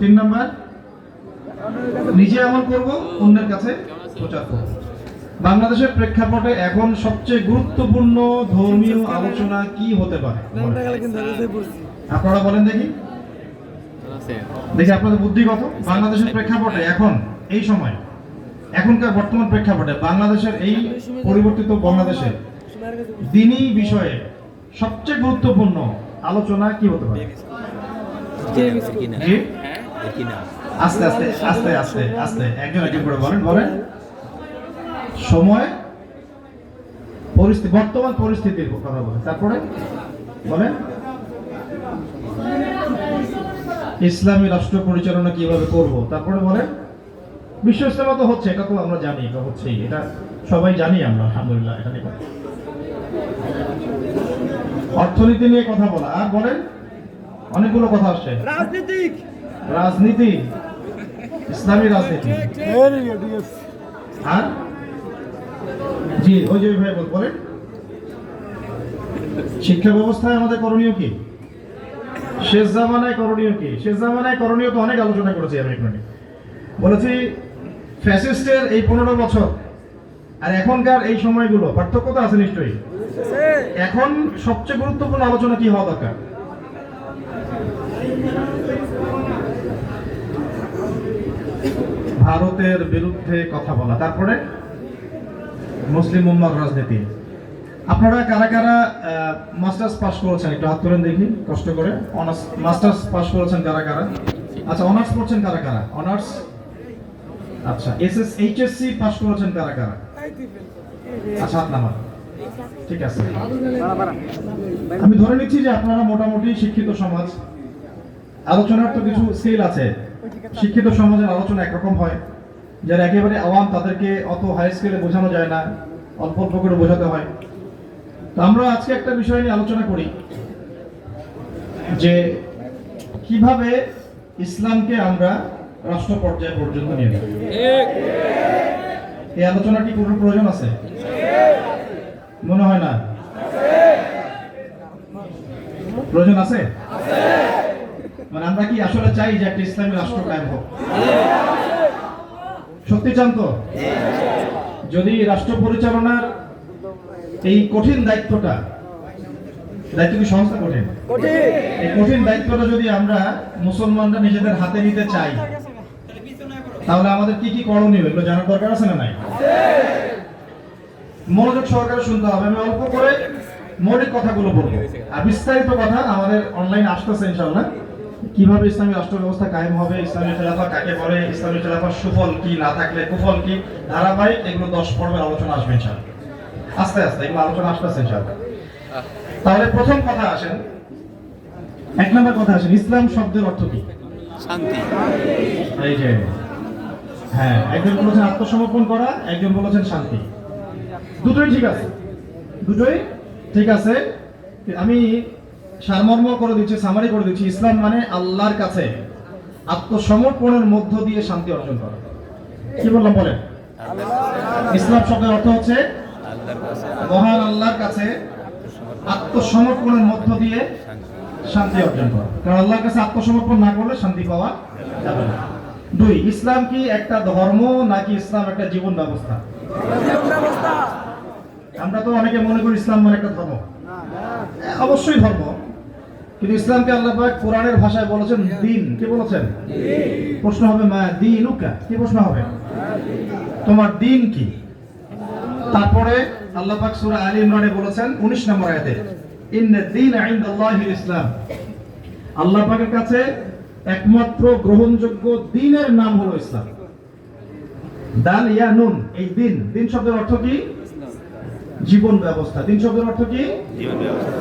তিন নাম্বার নিজে আমল করব অন্যের কাছে প্রচার করব। বাংলাদেশের প্রেক্ষাপটে এখন সবচেয়ে গুরুত্বপূর্ণ ধর্মীয় আলোচনা কি হতে পারে? আপনারা বলেন দেখি। দেখি আপনাদের বুদ্ধি কত? বাংলাদেশের প্রেক্ষাপটে এখন এই সময় এখনকার বর্তমান প্রেক্ষাপটে বাংলাদেশের এই পরিবর্তিত বাংলাদেশে দিনই বিষয়ে সবচেয়ে গুরুত্বপূর্ণ আলোচনা কি হতে পারে? আস্তে আস্তে আস্তে আস্তে আস্তে। একজন একজন করে বলেন বলেন। সময় পরিস্থিতি বর্তমান পরিস্থিতির কথা বলেন। তারপরে বলেন। ইসলামী রাষ্ট্র পরিচালনা কীভাবে করব? তারপরে বলেন। বিশ্ব ইসলামা তো হচ্ছে এটা তো আমরা জানি এটা হচ্ছেই এটা সবাই জানি আমরা আলহামদুলিল্লাহ এটা নিয়ে অর্থনীতি নিয়ে কথা বলা। আর বলেন অনেকগুলো কথা আসছে। রাজনীতিক! রাজনীতি? ইসলামী রাজনীতি? আর জি ওই যে ভাই বল- বলেন। শিক্ষা ব্যবস্থায় আমাদের করণীয় কি? শেষ জামানায় করণীয় কি? শেষ জামানায় করণীয় তো অনেক আলোচনা করেছি আমি এখানে। বলেছি ফ্যাসিস্টের এই পনেরো বছর আর এখনকার এই সময়গুলো পার্থক্য তো আছে নিশ্চয়ই। এখন সবচেয়ে গুরুত্বপূর্ণ আলোচনা কি হওয়া দরকার? ভারতের বিরুদ্ধে কথা বলা। তারপরে মুসলিম উম্মার রাজনীতি। আপনারা কারা কারা মাস্টার্স পাস করেছেন? একটু হাত তুলেন দেখি, কষ্ট করে। অনার্স, মাস্টার্স পাস করেছেন কারা কারা? আচ্ছা অনার্স পড়ছেন কারা কারা? অনার্স? আচ্ছা এসএস, এইচএসসি পাস করেছেন কারা কারা? আচ্ছা হাত নামান। ঠিক আছে। আমি ধরে নিচ্ছি যে আপনারা মোটামুটি শিক্ষিত সমাজ। আলোচনার তো কিছু স্কেল আছে। শিক্ষিত সমাজের আলোচনা একরকম হয়, যারা একেবারে আওয়াম তাদেরকে অত হাই স্কেলে বোঝানো যায় না, অল্প অল্প করে বোঝাতে হয়। তো আমরা আজকে একটা বিষয় নিয়ে আলোচনা করি, যে কীভাবে ইসলামকে আমরা রাষ্ট্র পর্যায় পর্যন্ত নিয়ে এই আলোচনা কি কোনো প্রয়োজন আছে? মনে হয় না। প্রয়োজন আছে? মানে আমরা কি আসলে চাই যে একটা ইসলামী রাষ্ট্র কায়েম হোক? সত্যি চান তো? যদি রাষ্ট্র পরিচালনার এই কঠিন দায়িত্বটা দায়িত্ব কি সংস্থা কঠিন? এই কঠিন দায়িত্বটা যদি আমরা মুসলমানরা নিজেদের হাতে নিতে চাই তাহলে আমাদের কি কি করণীয়? এগুলো জানার দরকার আছে না নাই? মনোযোগ সহকারে শুনতে হবে। আমি অল্প করে মৌলিক কথাগুলো বলব। আর বিস্তারিত কথা আমাদের অনলাইনে আসতেছে ইনশাআল্লাহ। কীভাবে ইসলামী রাষ্ট্র ব্যবস্থা কায়েম হবে ইসলামী খেলাফা কাকে বলে ইসলামী খেলাফার সুফল কি না থাকলে কুফল কি ধারাবাহিক এগুলো দশ পর্বের আলোচনা আসবে ইনশাআল্লাহ। আস্তে আস্তে এগুলো আলোচনা আসতেছে ইনশাআল্লাহ। তাহলে প্রথম কথা আসেন এক নম্বর কথা আসেন ইসলাম শব্দের অর্থ কি? শান্তি। এই যে হ্যাঁ একজন বলেছেন আত্মসমর্পণ করা একজন বলেছেন শান্তি। দুটোই ঠিক আছে। দুটোই ঠিক আছে। আমি সারমর্ম করে দিচ্ছে, সামারি করে দিচ্ছি। ইসলাম মানে আল্লাহর কাছে আত্মসমর্পণের মধ্য দিয়ে শান্তি অর্জন করা। কি বললাম, বলেন? ইসলাম শব্দের অর্থ হচ্ছে মহান আল্লাহর কাছে আত্মসমর্পণের মধ্য দিয়ে শান্তি অর্জন করা। কারণ আল্লাহর কাছে আত্মসমর্পণ না করলে শান্তি পাওয়া যাবে না। দুই, ইসলাম কি একটা ধর্ম নাকি ইসলাম একটা জীবন ব্যবস্থা? আমরা তো অনেকে মনে করি ইসলাম মানে একটা ধর্ম। অবশ্যই ধর্ম। কিন্তু ইসলামকে আল্লাহ পাক কোরআনের ভাষায় বলেছেন দিন। কি বলেছেন? প্রশ্ন হবে মা দিনুকা। কি প্রশ্ন হবে? তোমার দিন কি? তারপরে আল্লাহ পাক সূরা আলী ইমরানে বলেছেন 19 নম্বর আয়াতে ইন্না দীন ইসলাম আল্লাহ পাকের কাছে একমাত্র গ্রহণযোগ্য দিনের নাম হলো ইসলাম। দাল ইয়া নুন এই দিন। দিন শব্দের অর্থ কি? জীবন ব্যবস্থা। দিন শব্দের অর্থ কি?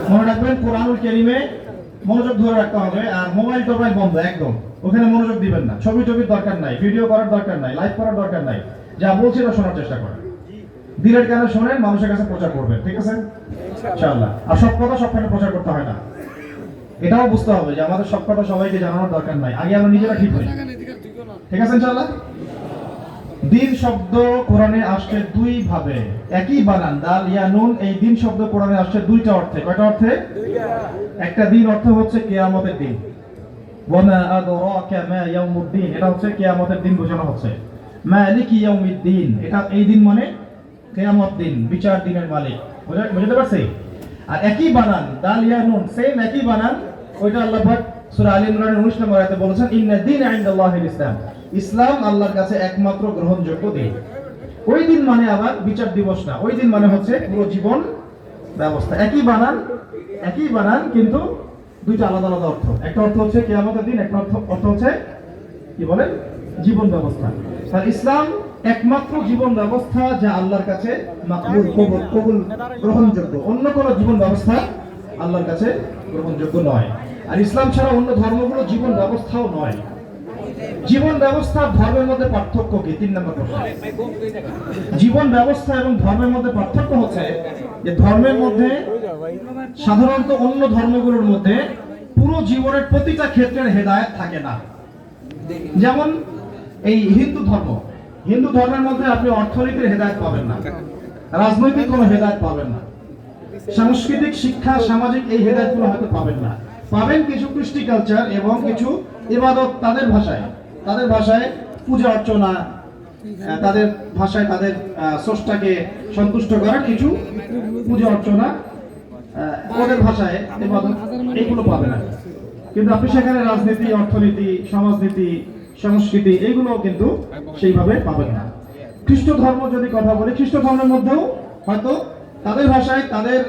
মনে রাখবেন কোরআনুল কারীমে মনোযোগ ধরে রাখতে হবে আর মোবাইল টোবাইল বন্ধ, একদম। ওখানে মনোযোগ দিবেন না। ছবি টবির দরকার নাই, ভিডিও করার দরকার নাই, লাইভ করার দরকার নাই। যা বলছি তা শোনার চেষ্টা করেন। দিনের কানে শোনেন, মানুষের কাছে প্রচার করবেন, ঠিক আছে? ইনশাআল্লাহ। আর সব কথা সবখানে প্রচার করতে হয় না। এটাও বুঝতে হবে যে আমাদের সব কথা সবাইকে জানানোর দরকার নাই। আগে আমরা নিজেরা ঠিক হই ঠিক আছে ইনশাআল্লাহ? দিন শব্দ কোরআনে আসছে দুই ভাবে একই বানান, দাল, ইয়া, নুন, এই দিন শব্দ কোরআনে আসছে দুইটা অর্থে। কয়টা অর্থে? একটা দিন অর্থ হচ্ছে কেয়ামতের দিন। ইয়াউমুদ্দিন, এটা হচ্ছে দিন বোঝানো হচ্ছে। ইয়াউমিদ্দিন, এটা এই দিন মানে দিন, বিচার দিনের মালিক। বুঝা- বুঝতে আর একই বানান সেম একই বানান, ওইটা আল্লাহ ইমরানের 19 নম্বর বলেছেন, ইন্না ইসলাম। ইসলাম আল্লাহর কাছে একমাত্র গ্রহণযোগ্য দিন। ওই দিন মানে আবার বিচার দিবস না, ওই দিন মানে হচ্ছে পুরো জীবন ব্যবস্থা। একই বানান একই বানান, কিন্তু দুইটা আলাদা আলাদা অর্থ। একটা অর্থ হচ্ছে কেয়ামতের দিন, একটা অর্থ অর্থ হচ্ছে কি বলেন? জীবন ব্যবস্থা। ইসলাম একমাত্র জীবন ব্যবস্থা যা আল্লাহর কাছে কবুল গ্রহণযোগ্য। অন্য কোনো জীবন ব্যবস্থা আল্লাহর কাছে গ্রহণযোগ্য নয়। আর ইসলাম ছাড়া অন্য ধর্মগুলো জীবন ব্যবস্থাও নয়। জীবন ব্যবস্থা ধর্মের মধ্যে পার্থক্য কি? তিন নম্বর প্রশ্ন। জীবন ব্যবস্থা এবং ধর্মের মধ্যে পার্থক্য হচ্ছে যে ধর্মের মধ্যে, সাধারণত অন্য ধর্মগুলোর মধ্যে পুরো জীবনের প্রতিটা ক্ষেত্রের হেদায়েত থাকে না। যেমন এই হিন্দু ধর্ম। হিন্দু ধর্মের মধ্যে আপনি অর্থনীতির হেদায়ত পাবেন না, রাজনৈতিক কোনো হেদায়ত পাবেন না, সাংস্কৃতিক শিক্ষা, সামাজিক এই হেদায়তগুলো হয়তো পাবেন না। পাবেন কিছু কৃষ্টি কালচার এবং কিছু ইবাদত তাদের ভাষায়। তাদের ভাষায় পূজা অর্চনা তাদের ভাষায় তাদের স্রষ্টাকে সন্তুষ্ট করার কিছু পূজা অর্চনা ওদের ভাষায় এগুলো পাবেন না। কিন্তু আপনি সেখানে রাজনীতি, অর্থনীতি, সমাজনীতি, সংস্কৃতি এগুলো কিন্তু সেইভাবে পাবেন না। খ্রিস্ট ধর্ম যদি কথা বলি, খ্রিস্ট ধর্মের মধ্যেও হয়তো তাদের ভাষায় তাদের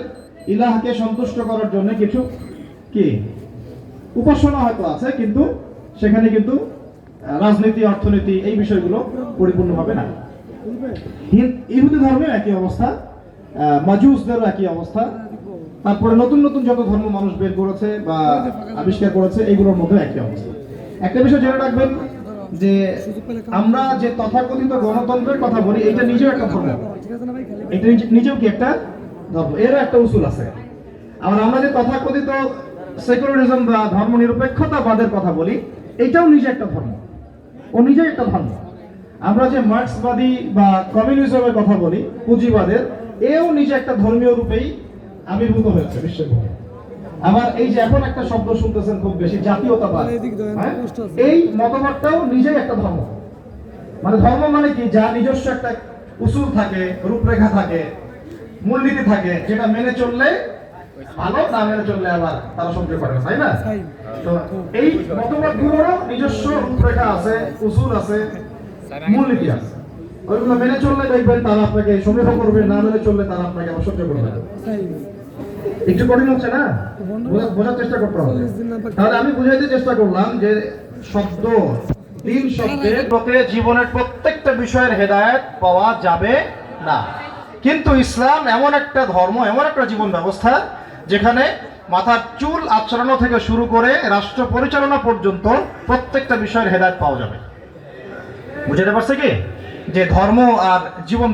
ইলাহকে সন্তুষ্ট করার জন্য কিছু কি? উপাসনা হয়তো আছে, কিন্তু সেখানে কিন্তু রাজনীতি, অর্থনীতি এই বিষয়গুলো পরিপূর্ণ হবে না ইহুদি ধর্মে একই অবস্থা মাজুসদেরও একই অবস্থা। তারপরে নতুন নতুন যত ধর্ম মানুষ বের করেছে বা আবিষ্কার করেছে এইগুলোর মধ্যে একই অবস্থা। একটা বিষয় জেনে রাখবেন যে আমরা যে তথাকথিত গণতন্ত্রের কথা বলি, এটা নিজেও একটা ধর্ম। এটা নিজে- নিজেও কি একটা ধর্ম? এরও একটা উসুল আছে। আবার আমরা যে তথাকথিত সেকুলারিজম বা ধর্ম নিরপেক্ষতাবাদের কথা বলি, এটাও নিজে একটা ধর্ম। ও নিজে একটা ধর্ম। আমরা যে মার্ক্সবাদী বা কমিউনিজমের কথা বলি পুঁজিবাদের এও নিজে একটা ধর্মীয় রূপেই আবির্ভূত হয়েছে বিশ্বের বুকে। আবার এই যে এখন একটা শব্দ শুনতেছেন খুব বেশি জাতীয়তাবাদ হ্যাঁ? এই মতবাদটাও নিজেই একটা ধর্ম। মানে ধর্ম মানে কি? যা নিজস্ব একটা উসুল থাকে রূপরেখা থাকে মূলনীতি থাকে যেটা মেনে চললে ভালো না মেনে চললে আবার তারা করে না, তাই না? এই মতবাদগুলোরও নিজস্ব রূপরেখা আছে, উসুল আছে, মূলনীতি আছে। ওইগুলো মেনে চললে দেখবেন তারা আপনাকে সমীহ করবে, না মেনে চললে তারা আপনাকে আবার সহ্য করবে একটু কঠিন হচ্ছে না? বোঝার চেষ্টা করতে হবে। তাহলে আমি বুঝাইতে চেষ্টা করলাম যে শব্দ, তিন লোকে জীবনের প্রত্যেকটা বিষয়ের হেদায়েত পাওয়া যাবে না। কিন্তু ইসলাম এমন একটা ধর্ম, এমন একটা জীবন ব্যবস্থা যেখানে মাথার চুল আচরণ থেকে শুরু করে রাষ্ট্র পরিচালনা পর্যন্ত প্রত্যেকটা বিষয়ের হেদায়ত পাওয়া যাবে। বুঝতে পারছে কি? যে ধর্ম আর জীবন